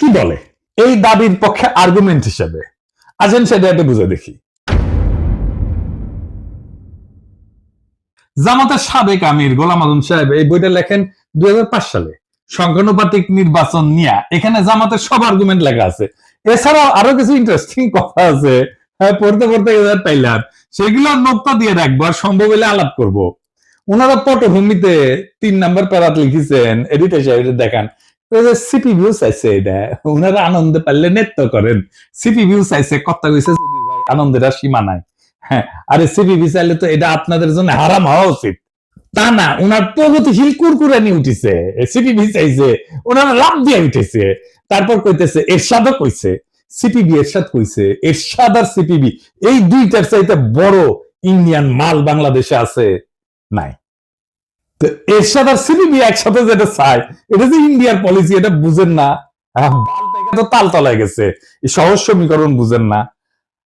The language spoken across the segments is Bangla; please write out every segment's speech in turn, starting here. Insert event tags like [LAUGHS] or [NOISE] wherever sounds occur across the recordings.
কি বলে? এই দাবির পক্ষে আর্গুমেন্ট হিসেবে। আসেন সেটা একটু বুঝে দেখি। জামাতের সাবেক আমির গোলাম আজম সাহেব এই বইটা লেখেন দুই সালে। সংখ্যানুপাতিক নির্বাচন নিয়ে এখানে জামাতের সব আর্গুমেন্ট লেখা আছে। এছাড়াও আরও কিছু ইন্টারেস্টিং কথা আছে। হ্যাঁ পড়তে পড়তে পাইলাম। সেগুলো নোক্তা দিয়ে রাখব আর সম্ভব হলে আলাপ করব। ওনারা পটভূমিতে তিন নাম্বার প্যারাত লিখেছেন এডিটর সাহেব দেখান। সিপি ভিউ এটা ওনারা পারলে নৃত্য করেন। সিপি ভিউ চাইছে কথা কইছে আনন্দের সীমা নাই। হ্যাঁ আরে সিপি তো এটা আপনাদের জন্য হারাম হওয়া উচিত। তা না ওনার প্রগতিশীল কুরকুরে নিয়ে উঠেছে ওনারা লাভ দিয়ে উঠেছে। তারপর কইতেছে, এরশাদও কইছে সিপিবি এরশাদ কইছে, এরশাদ আর সিপিবি এই দুইটার চাইতে বড় ইন্ডিয়ান মাল বাংলাদেশে আছে, নাই। তো এরশাদ আর একসাথে যেটা চায়, এটা যে ইন্ডিয়ার পলিসি এটা বুঝেন না। থেকে তো তাল তলায় গেছে। সহজ সমীকরণ বুঝেন না।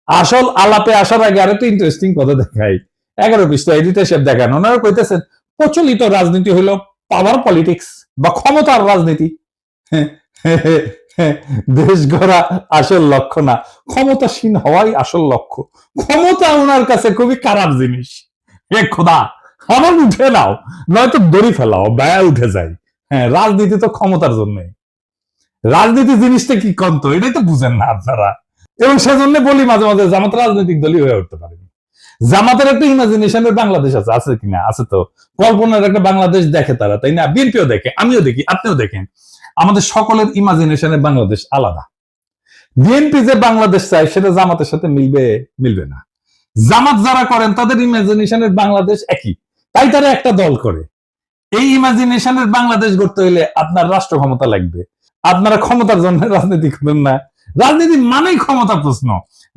আসল আলাপে আসার আগে আরও তো ইন্টারেস্টিং কথা দেখাই। এগারো এডিটর সাহেব ওনারা কইতেছেন, প্রচলিত রাজনীতি হলো পাওয়ার পলিটিক্স বা ক্ষমতার রাজনীতি। দেশ গড়া আসল লক্ষ্য না। ক্ষমতাসীন হওয়াই আসল লক্ষ্য। ক্ষমতা ওনার কাছে খুবই খারাপ জিনিস। হে খোদা! আমার উঠে নাও, নয়তো দড়ি ফেলাও ব্যয় উঠে যায়। হ্যাঁ রাজনীতি তো ক্ষমতার জন্য রাজনীতি জিনিসটা কি কন্ত, এটাই তো বুঝেন না আপনারা। এবং সেজন্য বলি মাঝে মাঝে, জামাত রাজনৈতিক দলই হয়ে উঠতে পারে। জামাতের একটা ইমাজিনেশনের বাংলাদেশ আছে আছে কিনা আছে তো। কল্পনার একটা বাংলাদেশ দেখে তারা, তাই না? বিএনপিও দেখে, আমিও দেখি, আপনিও দেখেন। আমাদের সকলের ইমাজিনেশনের বাংলাদেশ আলাদা। বিএনপি যে বাংলাদেশ চায়, সেটা জামাতের সাথে মিলবে মিলবে না। জামাত যারা করেন, তাদের ইমাজিনেশনের বাংলাদেশ একই। তাই তারা একটা দল করে। এই ইমাজিনেশনের বাংলাদেশ গড়তে হইলে আপনার রাষ্ট্র ক্ষমতা লাগবে। আপনারা ক্ষমতার জন্য [LAUGHS] রাজনীতি করেন না। রাজনীতি মানেই ক্ষমতা প্রশ্ন।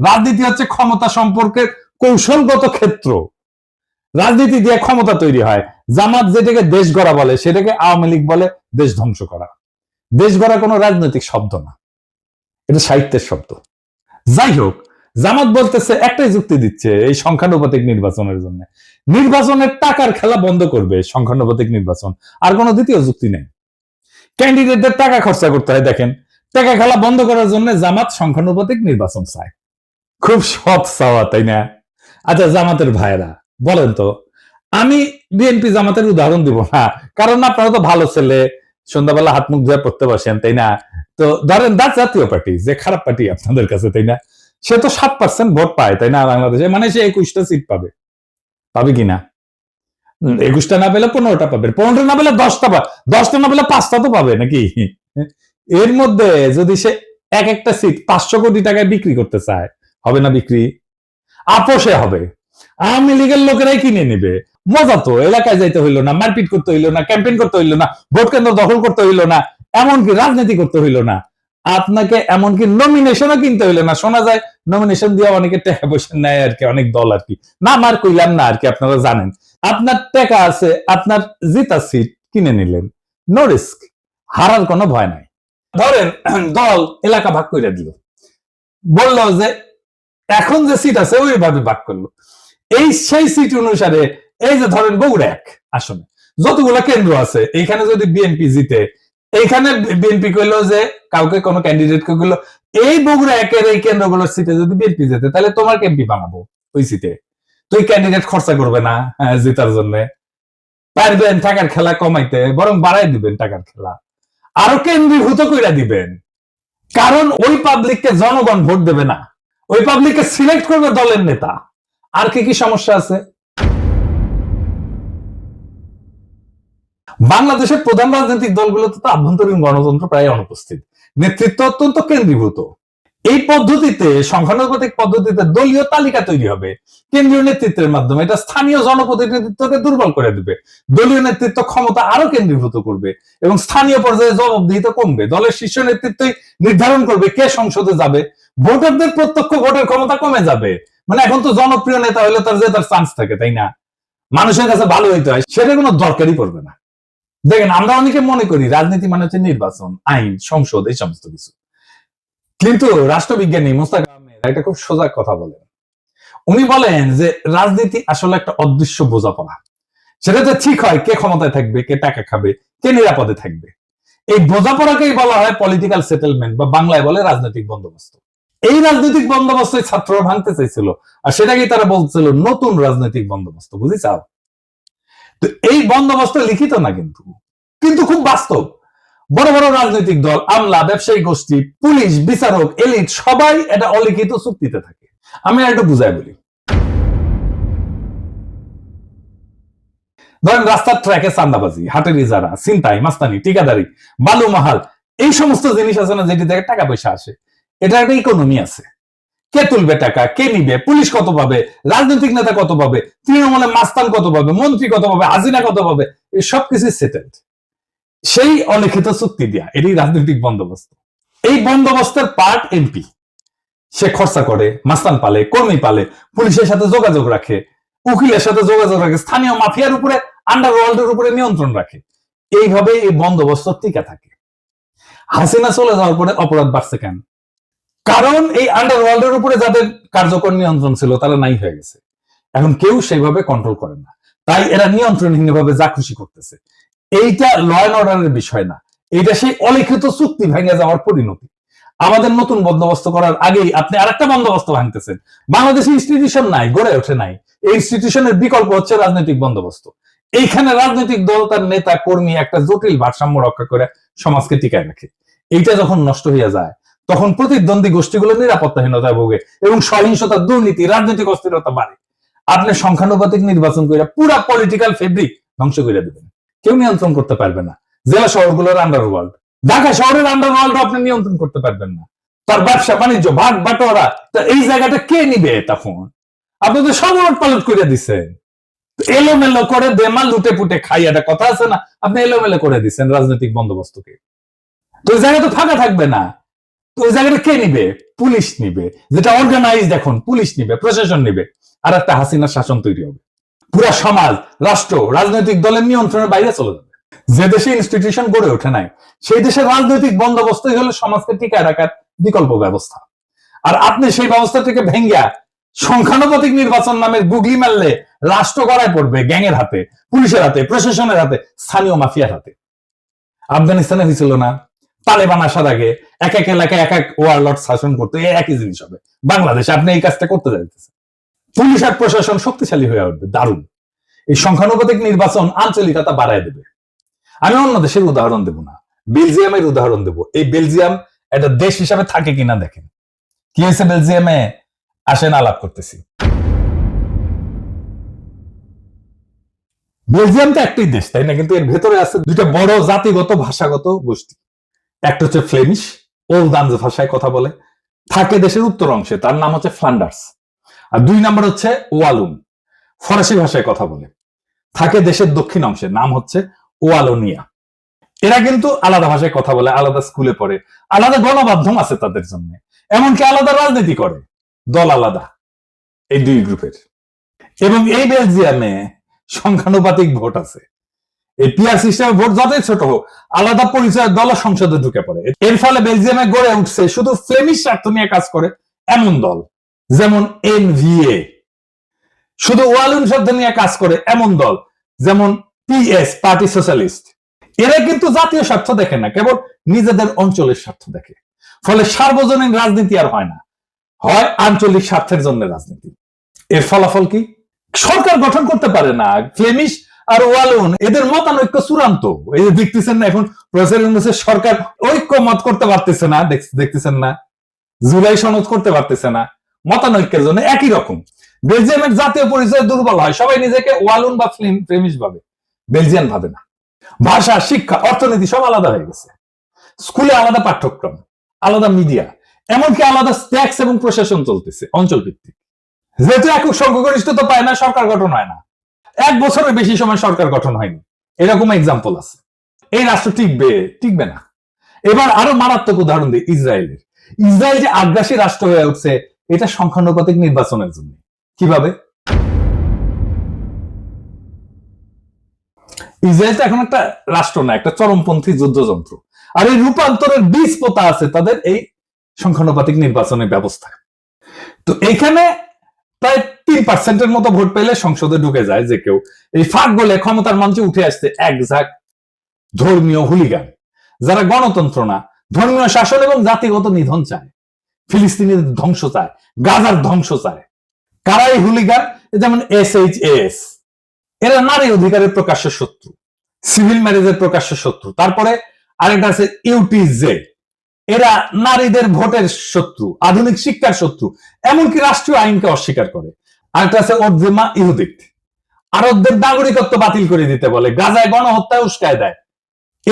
রাজনীতি হচ্ছে ক্ষমতা সম্পর্কের কৌশলগত ক্ষেত্র। রাজনীতি দিয়ে ক্ষমতা তৈরি হয়। জামাত যেটাকে দেশ গড়া বলে, সেটাকে আওয়ামী লীগ বলে দেশ ধ্বংস করা। দেশ গড়া কোনো রাজনৈতিক শব্দ না। এটা সাহিত্যের শব্দ। যাই হোক জামাত বলতেছে, একটাই যুক্তি দিচ্ছে, এই সংখ্যানুপাতিক নির্বাচনের জন্য। নির্বাচনের টাকার খেলা বন্ধ করবে সংখ্যানুপাতিক নির্বাচন, আর কোনো দ্বিতীয় যুক্তি নেই। ক্যান্ডিডেটদের টাকা খরচা করতে হয়, দেখেন। টাকা খেলা বন্ধ করার জন্য জামাত সংখ্যানুপাতিক নির্বাচন চায়। খুব সৎ চাওয়া, তাই না? আচ্ছা জামাতের ভাইরা বলেন তো, আমি বিএনপি জামাতের উদাহরণ দিব না, কারণ আপনারা তো ভালো ছেলে, সন্ধ্যাবেলা হাত মুখ ধুয়ে পড়তে বসেন, তাই না? তো ধরেন দা জাতীয় পার্টি, যে খারাপ পার্টি আপনাদের কাছে, তাই না? সে তো সাত পার্সেন্ট ভোট পায় তাই না বাংলাদেশে? মানে সে একুশটা সিট পাবে। পাবে কিনা একুশটা না পেলে পনেরোটা পাবে। পনেরোটা না পেলে দশটা পাবে দশটা না পেলে পাঁচটা তো পাবে নাকি? এর মধ্যে যদি সে এক একটা সিট পাঁচশো কোটি টাকায় বিক্রি করতে চায় হবে না বিক্রি? আপোষে হবে। আওয়ামী লীগের লোকেরাই কিনে নেবে। মজা তো এলাকায় যাইতে হইল না মারপিট করতে হইল না ক্যাম্পেইন করতে হইল না ভোট কেন্দ্র দখল করতে হইল না এমনকি রাজনীতি করতে হইল না। আপনাকে এমনকি নমিনেশনও কিনতে হইল না। শোনা যায় নমিনেশন দিয়ে অনেকে টাকা পয়সা নেয় আর কি, অনেক দল আর কি। না মার কইলাম না আর কি, আপনারা জানেন। আপনার টাকা আছে, আপনার জিতা সিট কিনে নিলেন। নো রিস্ক হারার কোনো ভয় নাই। ধরেন, [CLEARS THROAT] দল এলাকা ভাগ করে দিল। বলল যে, এখন যে সিট আছে ওইভাবে ভাগ করল। এই সেই সিট অনুসারে, এই যে ধরেন বগুড়া এক আসনে যতগুলা কেন্দ্র আছে, এইখানে যদি বিএনপি জিতে এইখানে বিএনপি কইলো যে কাউকে কোনো ক্যান্ডিডেট কে কইলো এই বগুড়া একের এই কেন্দ্রগুলোর সিটে যদি বিএনপি যেতে তাহলে তোমার এমপি বানাবো ওই সিটে তুই ক্যান্ডিডেট খরচা করবে না হ্যাঁ, জেতার জন্য। পারবেন টাকার খেলা কমাইতে বরং বাড়াই দিবেন টাকার খেলা। আরও কেন্দ্রীভূত কইরা দিবেন। কারণ ওই পাবলিককে জনগণ ভোট দেবে না। ওই পাবলিককে সিলেক্ট করবে দলের নেতা। আর কি কি সমস্যা আছে? বাংলাদেশের প্রধান রাজনৈতিক দলগুলোতে তো আভ্যন্তরীণ গণতন্ত্র প্রায় অনুপস্থিত। নেতৃত্ব অত্যন্ত কেন্দ্রীভূত। এই পদ্ধতিতে সংখ্যানুপাতিক পদ্ধতিতে দলীয় তালিকা তৈরি হবে। কেন্দ্রীয় নেতৃত্বের মাধ্যমে এটা স্থানীয় জনপ্রতিনিধিত্বকে দুর্বল করে দিবে। দলীয় নেতৃত্ব ক্ষমতা আরও কেন্দ্রীভূত করবে এবং স্থানীয় পর্যায়ে জবাবদিহিতা কমবে। দলের শীর্ষ নেতৃত্বই নির্ধারণ করবে কে সংসদে যাবে। ভোটারদের প্রত্যক্ষ ভোটের ক্ষমতা কমে যাবে। মানে এখন তো জনপ্রিয় নেতা হলে তার যে তার চান্স থাকে, তাই না? মানুষের কাছে ভালো হইতে হয়, সেটা কোনো দরকারই পড়বে না। দেখেন, আমরা অনেকে মনে করি রাজনীতি মানে হচ্ছে নির্বাচন, আইন, সংসদ, এই সমস্ত কিছু। কিন্তু রাষ্ট্রবিজ্ঞানী মোস্তাক আহমেদ একটা খুব সোজা কথা বলেন। উনি বলেন যে রাজনীতি আসলে একটা অদৃশ্য বোঝাপড়া। সেটাতে ঠিক হয়, কে ক্ষমতায় থাকবে, কে টাকা খাবে, কে নিরাপদে থাকবে। এই বোঝাপড়াকেই বলা হয় পলিটিক্যাল সেটেলমেন্ট বা বাংলায় বলে রাজনৈতিক বন্দোবস্ত। এই রাজনৈতিক বন্দোবস্ত ছাত্ররা ভাঙতে চাইছিল, আর সেটাকেই তারা বলছিল নতুন রাজনৈতিক বন্দোবস্ত বুঝেছাও তো এই বন্দোবস্ত লিখিত না কিন্তু কিন্তু খুব বাস্তব। বড় বড় রাজনৈতিক দল, আমলা, ব্যবসায়ী গোষ্ঠী, পুলিশ, বিচারক, এলিট, সবাই এটা অলিখিত চুক্তিতে থাকে। আমি একটু বুঝাই বলি। ধরেন রাস্তার ট্র্যাকে চান্দাবাজি হাটের ইজারা চিন্তাই মাস্তানি, ঠিকাদারি বালু মাহাল এই সমস্ত জিনিস আছে না যেটি থেকে টাকা পয়সা আসে। এটা একটা ইকোনমি আছে। কে তুলবে টাকা? কে নিবে? পুলিশ কত পাবে? রাজনৈতিক নেতা কত পাবে? তৃণমূলে মাস্তান কত পাবে? মন্ত্রী কত পাবে? হাজিনা কত পাবে? সবকিছু সেটেলড সেই অলিখিত চুক্তি দিয়া এটি রাজনৈতিক বন্দোবস্ত। এই বন্দোবস্তের পার্ট এমপি সে খরচা করে, মাস্তান পালে, কর্মী পালে, পুলিশের সাথে যোগাযোগ রাখে, উকিলের সাথে যোগাযোগ রাখে, স্থানীয় মাফিয়ার উপরে আন্ডারওয়ার্ল্ডের উপরে নিয়ন্ত্রণ রাখে। এইভাবে এই বন্দোবস্ত টিকা থাকে। হাসিনা চলে যাওয়ার পরে অপরাধ বাড়ছে কেন? কারণ এই আন্ডারওয়ার্ল্ডের উপরে যাদের কার্যকর নিয়ন্ত্রণ ছিল, তারা নাই হয়ে গেছে। এখন কেউ সেইভাবে কন্ট্রোল করে না। তাই এরা নিয়ন্ত্রণহীনভাবে যা খুশি করতেছে। এইটা ল অ্যান্ড অর্ডারের বিষয় না। এটা সেই অলিখিত চুক্তি ভেঙে যাওয়ার পরিণতি। আমাদের নতুন বন্দোবস্ত করার আগেই আপনি আরেকটা বন্দোবস্ত ভাঙতেছেন। বাংলাদেশে ইনস্টিটিউশন নাই, গড়ে ওঠে নাই। এই ইনস্টিটিউশনের বিকল্প হচ্ছে রাজনৈতিক বন্দোবস্ত। এইখানে রাজনৈতিক দল, তার নেতা, কর্মী একটা জটিল ভারসাম্য রক্ষা করে সমাজকে টিকায় রাখে। এইটা যখন নষ্ট হয়ে যায় তখন প্রতিদ্বন্দ্বী গোষ্ঠীগুলো নিরাপত্তাহীনতায় ভোগে এবং সহিংসতা, দুর্নীতি, রাজনৈতিক অস্থিরতা বাড়ে। আপনি সংখ্যানুপাতিক নির্বাচন করে পুরা পলিটিক্যাল ফেব্রিক ধ্বংস করে দেবেন। কেউ নিয়ন্ত্রণ করতে পারবে না। জেলা শহরগুলোর আন্ডারওয়ার্ল্ড ঢাকা শহরের আন্ডারওয়ার্ল্ড আপনি নিয়ন্ত্রণ করতে পারবেন না। তার ব্যবসা, বাণিজ্য, ভাগ, বাটোয়ারা, তা এই জায়গাটা কে নিবে তখন? আপনি তো সব পালট করে দিচ্ছেন এলোমেলো করে দেমাল লুটে পুটে খাই একটা কথা আছে না? আপনি এলোমেলো করে দিচ্ছেন রাজনৈতিক বন্দোবস্তকে। তো জায়গা তো ফাঁকা থাকবে না। ওই জায়গাটা কে নিবে? পুলিশ নিবে। যেটা এখন, পুলিশ নিবে, প্রশাসন নিবে। আর একটা হাসিনার শাসন তৈরি হবে। পুরা সমাজ, রাষ্ট্র, রাজনৈতিক দলের নিয়ন্ত্রণের বাইরে চলে যাবে। যে দেশে ইনস্টিটিউশন গড়ে ওঠে নাই, সেই দেশের রাজনৈতিক বন্দোবস্তই হলো সমাজকে টিকায় রাখার বিকল্প ব্যবস্থা। আর আপনি সেই ব্যবস্থা থেকে ভেঙ্গা, সংখ্যানুপাতিক নির্বাচন নামের গুগলি মারলে রাষ্ট্র গড়ায় পড়বে গ্যাংয়ের হাতে, পুলিশের হাতে, প্রশাসনের হাতে, স্থানীয় মাফিয়ার হাতে। আফগানিস্তানে হয়েছিল না? তালেবান আসার আগে এক এক এলাকায় এক এক ওয়ারলট শাসন করতে এই একই জিনিস হবে। বাংলাদেশে আপনি এই কাজটা করতে যাইতেছেন। পুলিশ আর প্রশাসন শক্তিশালী হয়ে উঠবে, দারুণ। এই সংখ্যানুপাতিক নির্বাচন আঞ্চলিকতা বাড়ায় দেবে। আমি অন্য দেশের উদাহরণ দেব না। বেলজিয়ামের উদাহরণ দেব। এই বেলজিয়াম একটা দেশ হিসাবে থাকে কিনা দেখেন। কি হয়েছে বেলজিয়ামে? আসেন আলাপ করতেছি। বেলজিয়াম তো একটাই দেশ, তাই না? কিন্তু এর ভেতরে আছে দুইটা বড় জাতিগত, ভাষাগত গোষ্ঠী। একটা হচ্ছে ফ্লেমিশ ওলদান্স ভাষায় কথা বলে। থাকে দেশের উত্তর অংশে, তার নাম হচ্ছে ফ্লান্ডার্স আর দুই নম্বর হচ্ছে ওয়ালুন ফরাসি ভাষায় কথা বলে। থাকে দেশের দক্ষিণ অংশে, নাম হচ্ছে ওয়ালোনিয়া এরা কিন্তু আলাদা ভাষায় কথা বলে, আলাদা স্কুলে পড়ে, আলাদা গণমাধ্যম আছে তাদের জন্য। এমনকি আলাদা রাজনীতি করে, দল আলাদা, এই দুই গ্রুপের এবং এই বেলজিয়ামে সংখ্যানুপাতিক ভোট আছে। এই পিয়ার সিস্টেমে ভোট যতই ছোট হোক, আলাদা পরিচয় দল সংসদে ঢুকে পড়ে। এর ফলে বেলজিয়ামে গড়ে উঠছে শুধু ফ্লেমিশ স্বার্থ নিয়ে কাজ করে এমন দল, যেমন এনভিএ শুধু ওয়ালুন নিয়ে কাজ করে এমন দল, যেমন পিএস পার্টি সোশ্যালিস্ট এরা কিন্তু জাতীয় স্বার্থ দেখে না, কেবল নিজেদের অঞ্চলের স্বার্থ দেখে। ফলে সার্বজনীন রাজনীতি আর হয় না, হয় আঞ্চলিক স্বার্থের জন্য রাজনীতি। এর ফলাফল কি? সরকার গঠন করতে পারে না। ফ্লেমিশ আর ওয়ালুন, এদের মতানৈক্য চূড়ান্ত। এই যে দেখতেছেন না এখন প্রফেসর ইউনুসের সরকার ঐক্য মত করতে পারতেছে না দেখতেছেন না? জুলাই সনদ করতে পারতেছে না। মতানৈক্যের জন্য একই রকম। বেলজিয়ামের জাতীয় পরিচয় দুর্বল হয়, সবাই নিজেকে ওয়ালুন বা ফ্লেমিশ ভাবে। বেলজিয়ান ভাবে না। ভাষা, শিক্ষা, অর্থনীতি সব আলাদা হয়ে গেছে। স্কুলে আলাদা পাঠ্যক্রম, আলাদা মিডিয়া, এমনকি আলাদা ট্যাক্স এবং প্রশাসন চলতেছে অঞ্চল ভিত্তিক যেহেতু একক সংখ্যাগরিষ্ঠতা পায় না, সরকার গঠন হয় না। এক বছরের বেশি সময় সরকার গঠন হয়নি। এরকম এক্সাম্পল আছে। এই রাষ্ট্র টিকবে টিকবে না। এবার আরও মারাত্মক উদাহরণ দিই ইসরায়েলের। ইসরায়েল যে আগ্রাসী রাষ্ট্র হয়ে উঠছে, এটা সংখ্যানুপাতিক নির্বাচনের জন্য। কীভাবে? ইসরায়েল তো এখন একটা রাষ্ট্র না, একটা চরমপন্থী যুদ্ধযন্ত্র। আর এই রূপান্তরের বীজ পোতা আছে তাদের এই সংখ্যানুপাতিক নির্বাচনের ব্যবস্থা। তো এখানে প্রায় তিন পার্সেন্টের মতো ভোট পেলে সংসদে ঢুকে যায় যে কেউ। এই ফাঁক গলে ক্ষমতার মঞ্চে উঠে আসতে এক ঝাঁক ধর্মীয় হুলিগান, যারা গণতন্ত্র না, ধর্মীয় শাসন এবং জাতিগত নিধন চায়। ফিলিস্তিনের ধ্বংস চায়, গাজার ধ্বংস চায়। কারাই হুলিগান? যেমন এস এইচ এস। এরা নারী অধিকারের প্রকাশ্য শত্রু, সিভিল ম্যারেজের প্রকাশ্য শত্রু। তারপরে আরেকটা আছে ইউটিজে এরা নারীদের ভোটের শত্রু, আধুনিক শিক্ষার শত্রু, এমনকি রাষ্ট্রীয় আইনকে অস্বীকার করে। আরেকটা আছে অর্জেমা ইহুদিক। আরবদের নাগরিকত্ব বাতিল করে দিতে বলে, গাজায় গণহত্যা উস্কায় দেয়।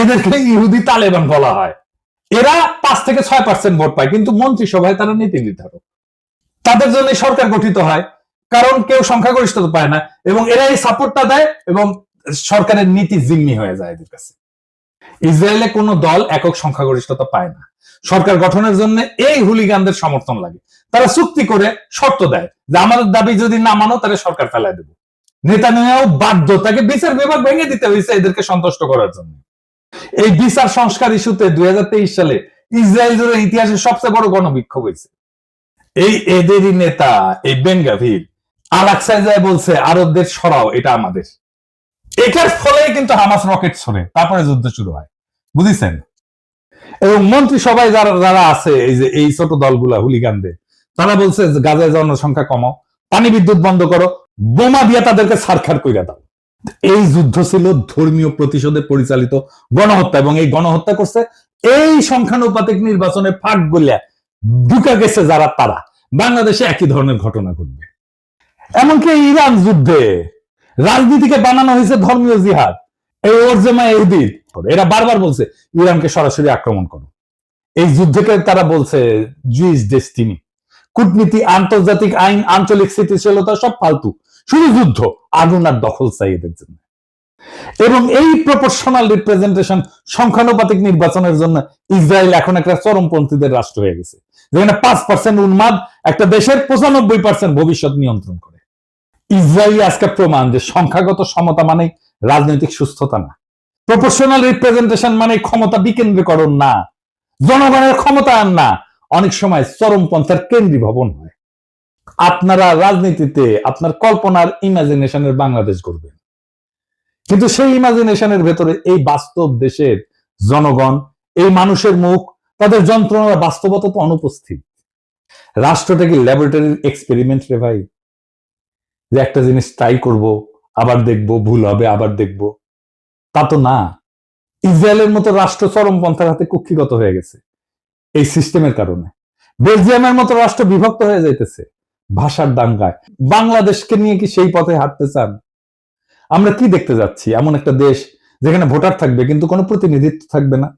এদেরকে ইহুদি তালেবান বলা হয়। এরা পাঁচ থেকে ছয় পার্সেন্ট ভোট পায়, কিন্তু মন্ত্রিসভায় তারা নীতি নির্ধারক। তাদের জন্য সরকার গঠিত হয়, কারণ কেউ সংখ্যাগরিষ্ঠতা পায় না, এবং এরা এই সাপোর্টটা দেয়, এবং সরকারের নীতি জিম্মি হয়ে যায় এদের কাছে। ইসরায়েলে কোনো দল একক সংখ্যাগরিষ্ঠতা পায় না। সরকার গঠনের জন্য এই হুলিগানদের সমর্থন লাগে। তারা চুক্তি করে শর্ত দেয় যে আমাদের দাবি যদি না মানো তাহলে সরকার ফেলায় দেবো। নেতা নেওয়াও বাধ্য তাকে বিচার বিভাগ ভেঙে দিতে হয়েছে এদেরকে সন্তুষ্ট করার জন্য। এই বিচার সংস্কার ইস্যুতে দুই হাজার তেইশ সালে ইসরায়েল জুড়ে ইতিহাসের সবচেয়ে বড় গণবিক্ষোভ হয়েছে। এই এদেরই নেতা, এই বেঙ্গাভির আলাকসায় যায় বলছে, আরবদের সরাও, এটা আমাদের। এটার ফলেই কিন্তু হামাস রকেট ছড়ে, তারপরে যুদ্ধ শুরু হয়। বুঝেছেন? এবং মন্ত্রিসভায় যারা যারা আছে, এই যে এই ছোট দলগুলা, হুলিগানদের, তারা বলছে গাজায় জনসংখ্যা কমাও, পানি বিদ্যুৎ বন্ধ করো, বোমা দিয়ে তাদেরকে সারখার কইরা দাও। এই যুদ্ধ ছিল ধর্মীয় প্রতিশোধে পরিচালিত গণহত্যা এবং এই গণহত্যা করছে এই সংখ্যানুপাতিক নির্বাচনে ফাঁক গলিয়া ঢুকা গেছে যারা তারা। বাংলাদেশে একই ধরনের ঘটনা ঘটবে। এমনকি ইরান যুদ্ধে রাজনীতিকে বানানো হয়েছে ধর্মীয় জিহাদ। এই ওরজেমা ইহুদির এরা বারবার বলছে, ইরানকে সরাসরি আক্রমণ করো। এই যুদ্ধকে তারা বলছে, জুইস ডেস্টিনি। কূটনীতি, আন্তর্জাতিক আইন, আঞ্চলিক স্থিতিশীলতা সব ফালতু। শুধু যুদ্ধ, আগুন আর দখল চাই এদের জন্য। এবং এই প্রপোর্শনাল রিপ্রেজেন্টেশন সংখ্যানুপাতিক নির্বাচনের জন্য ইসরায়েল এখন একটা চরমপন্থীদের রাষ্ট্র হয়ে গেছে, যেখানে পাঁচ পার্সেন্ট উন্মাদ, একটা দেশের পঁচানব্বই পার্সেন্ট ভবিষ্যৎ নিয়ন্ত্রণ করে। ইসরায়েল আজকে প্রমাণ যে সংখ্যাগত সমতা মানে রাজনৈতিক সুস্থতা না। প্রপোর্শনাল রিপ্রেজেন্টেশন মানে ক্ষমতা বিকেন্দ্রীকরণ না। জনগণের ক্ষমতায়ন না। অনেক সময় চরমপন্থার কেন্দ্রী ভবন হয়। আপনারা রাজনীতিতে আপনার কল্পনার ইমাজিনেশনের বাংলাদেশ করবেন কিন্তু সেই ইমাজিনেশনের ভেতরে এই বাস্তব দেশের জনগণ, এই মানুষের মুখ, তাদের যন্ত্রণার বাস্তবতা তো অনুপস্থিত। রাষ্ট্রটা কি ল্যাবরেটরির এক্সপেরিমেন্ট রে ভাই, যে একটা জিনিস ট্রাই করব আবার দেখব, ভুল হবে, আবার দেখব। তা তো না। ইসরায়েলের মতো রাষ্ট্র চরমপন্থার হাতে কুক্ষিগত হয়ে গেছে এই সিস্টেমের কারণে। বেলজিয়ামের মতো রাষ্ট্র বিভক্ত হয়ে যাইতেছে ভাষার দাঙ্গায়। বাংলাদেশকে নিয়ে কি সেই পথে হাঁটতে চান? আমরা কি দেখতে যাচ্ছি? এমন একটা দেশ যেখানে ভোটার থাকবে কিন্তু কোনো প্রতিনিধিত্ব থাকবে না।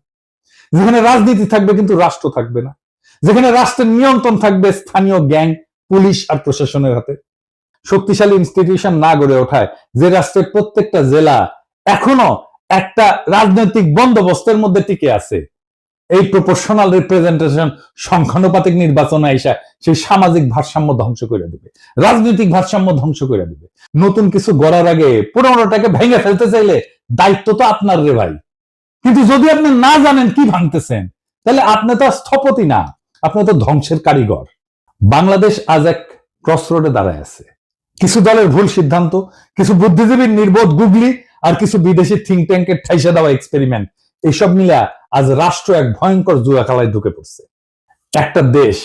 যেখানে রাজনীতি থাকবে কিন্তু রাষ্ট্র থাকবে না। যেখানে রাষ্ট্রের নিয়ন্ত্রণ থাকবে স্থানীয় গ্যাং, পুলিশ আর প্রশাসনের হাতে। শক্তিশালী ইনস্টিটিউশন না গড়ে ওঠায়, যে রাষ্ট্রের প্রত্যেকটা জেলা এখনও একটা রাজনৈতিক বন্দোবস্তের মধ্যে টিকে আছে। এই প্রপোর্শনাল রিপ্রেজেন্টেশন সংখ্যানুপাতিক নির্বাচন আইসা সেই সামাজিক ভারসাম্য ধ্বংস করে দেবে, রাজনৈতিক ভারসাম্য ধ্বংস করে দেবে। নতুন কিছু গড়ার আগে পুরোনোটাকে ভেঙে ফেলতে চাইলে দায়িত্ব তো আপনার রে ভাই। কিন্তু যদি আপনি না জানেন কি ভাঙতেছেন, তাহলে আপনি তো স্থপতি না, আপনি তো ধ্বংসের কারিগর। বাংলাদেশ আজ এক ক্রস রোডে দাঁড়ায় আছে। কিছু দলের ভুল সিদ্ধান্ত, কিছু বুদ্ধিজীবীর নির্বোধ গুগলি আর কিছু বিদেশি থিঙ্ক ট্যাঙ্কের ঠাইসা দেওয়া এক্সপেরিমেন্ট এইসব মিলা আজ রাষ্ট্র এক ভয়ঙ্কর জুয়া খেলায় ঢুকে পড়ছে। একটা দেশ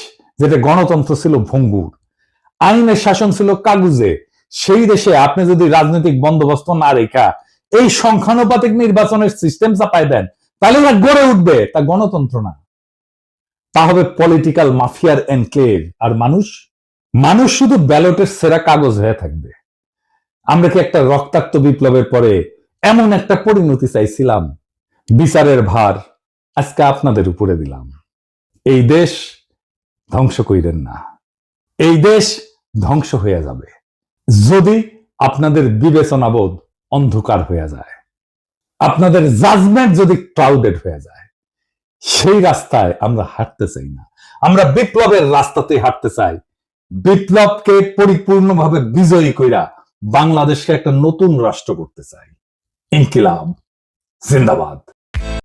যেটা গণতন্ত্র ছিল ভঙ্গুর, আইনের শাসন ছিল কাগুজে, সেই দেশে আপনি যদি রাজনৈতিক বন্দোবস্ত না রেখা, এই সংখ্যানুপাতিক নির্বাচনের সিস্টেম চাপাই দেন, তাহলে ওরা গড়ে উঠবে, তা গণতন্ত্র না। তা হবে পলিটিক্যাল মাফিয়ার এনক্লেভ আর মানুষ মানুষ শুধু ব্যালটের সেরা কাগজ হয়ে থাকবে। আমরা কি একটা রক্তাক্ত বিপ্লবের পরে এমন একটা পরিণতি চাইছিলাম? বিচারের ভার আজকে আপনাদের উপরে দিলাম। এই দেশ ধ্বংস কইরেন না। এই দেশ ধ্বংস হয়ে যাবে। যদি আপনাদের বিবেচনাবোধ অন্ধকার হয়ে যায়, আপনাদের জাজমেন্ট যদি ক্রাউডেড হয়ে যায়, সেই রাস্তায় আমরা হাঁটতে চাই না। আমরা বিপ্লবের রাস্তাতে হাঁটতে চাই। বিপ্লবকে পরিপূর্ণভাবে বিজয়ী কইরা বাংলাদেশকে একটা নতুন রাষ্ট্র করতে চাই। ইনকিলাব। জিন্দাবাদ।